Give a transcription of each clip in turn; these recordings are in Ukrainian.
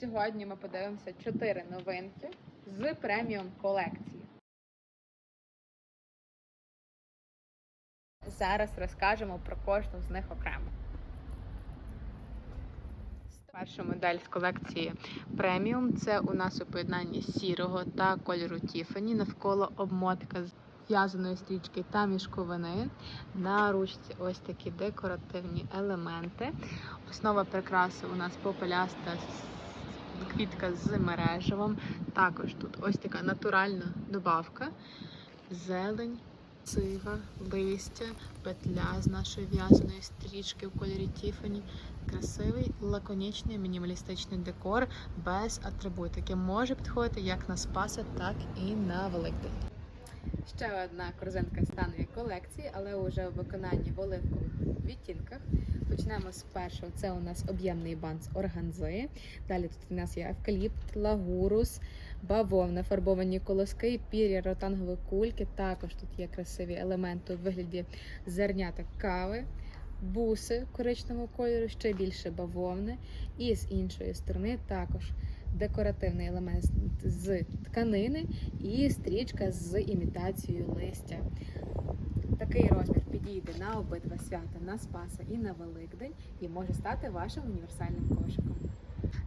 Сьогодні ми подивимося чотири новинки з преміум колекції. Зараз розкажемо про кожну з них окремо. Перша модель з колекції преміум це у нас у поєднанні сірого та кольору Тіфані навколо обмотка з в'язаної стрічки та мішковини. На ручці ось такі декоративні елементи. Основа прикраси у нас попеляста квітка з мережевом. Також тут ось така натуральна добавка, зелень, цива, листя, петля з нашої в'язаної стрічки в кольорі Тіфані. Красивий, лаконічний, мінімалістичний декор без атрибутики. Може підходити як на Спаса, так і на Великдень. Ще одна корзинка станової колекції, але вже в виконанні в оливкових відтінках. Почнемо з першого. Це у нас об'ємний бант з органзи. Далі тут у нас є евкаліпт, лагурус, бавовна, фарбовані колоски, пір'я, ротангові кульки. Також тут є красиві елементи у вигляді зернята кави, буси коричневого кольору, ще більше бавовни. І з іншої сторони також декоративний елемент з- тканини і стрічка з імітацією листя. Такий розмір підійде на обидва свята, на Спаса і на Великдень, і може стати вашим універсальним кошиком.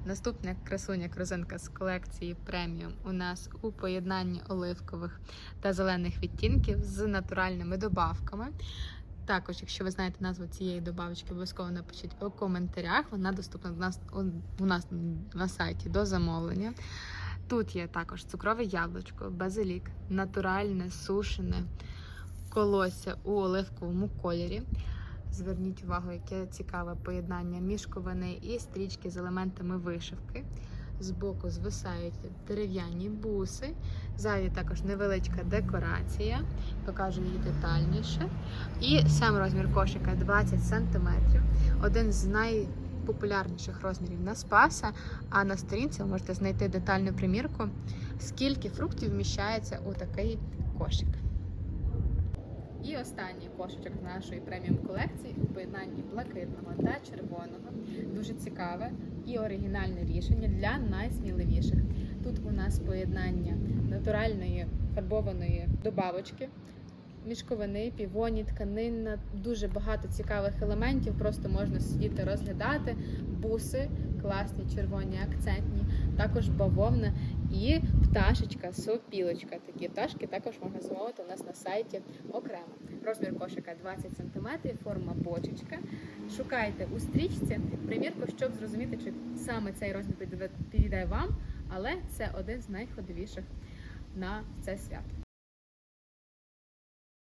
Наступна красуня крозинка з колекції преміум у нас у поєднанні оливкових та зелених відтінків з натуральними добавками. Також, якщо ви знаєте назву цієї добавочки, обов'язково напишіть у коментарях. Вона доступна у нас, у нас на сайті до замовлення. Тут є також цукрове яблучко, базилік, натуральне, сушене колосся у оливковому кольорі. Зверніть увагу, яке цікаве поєднання мішковини і стрічки з елементами вишивки. Збоку звисають дерев'яні буси. Ззаді також невеличка декорація. Покажу її детальніше. І сам розмір кошика 20 см. Один з найпопулярніших розмірів на спаса. А на сторінці ви можете знайти детальну примірку, скільки фруктів вміщається у такий кошик. І останній кошечок нашої преміум колекції у поєднанні блакитного та червоного. Дуже цікаве і оригінальне рішення для найсміливіших. Тут у нас поєднання натуральної фарбованої добавочки, мішковини, півоні, тканина, дуже багато цікавих елементів. Просто можна сидіти розглядати. Буси, класні, червоні, акцентні, також бавовна і пташечка, сопілочка. Такі пташки також можна замовити у нас на сайті окремо. Розмір кошика 20 см, форма бочечка. Шукайте у стрічці примірку, щоб зрозуміти, чи саме цей розмір підійде вам, але це один з найходовіших на це свято.